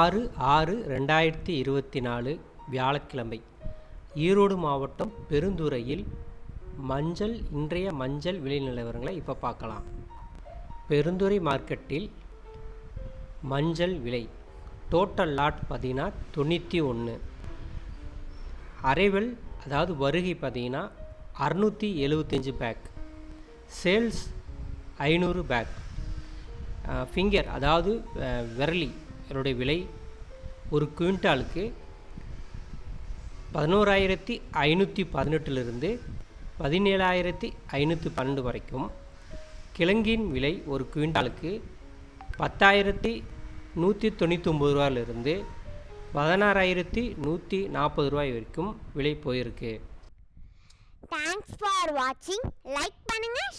ஆறு ஆறு ரெண்டாயிரத்தி இருபத்தி நாலு வியாழக்கிழமை. ஈரோடு மாவட்டம் பெருந்துறையில் மஞ்சள் இன்றைய மஞ்சள் விலை நிலவரங்களை இப்போ பார்க்கலாம். பெருந்துறை மார்க்கெட்டில் மஞ்சள் விலை டோட்டல் லாட் பார்த்தீங்கன்னா தொண்ணூற்றி ஒன்று அரைவல் அதாவது வருகை பார்த்தீங்கன்னா அறுநூற்றி எழுபத்தஞ்சு பேக். சேல்ஸ் ஐநூறு பேக். ஃபிங்கர் அதாவது விரலி அதனுடைய விலை ஒரு குவிண்டாலுக்கு பதினோராயிரத்தி ஐநூற்றி பதினெட்டிலிருந்து பதினேழாயிரத்தி ஐநூற்றி பன்னெண்டு வரைக்கும் கிழங்கின் விலை ஒரு குவிண்டாலுக்கு பத்தாயிரத்தி நூற்றி தொண்ணூற்றி ஒம்பது ரூபாயிலிருந்து பதினாறாயிரத்தி நூற்றி நாற்பது ரூபாய் வரைக்கும் விலை போயிருக்கு. தேங்க்ஸ் ஃபார் வாட்சிங் லைக் பண்ணுங்கள்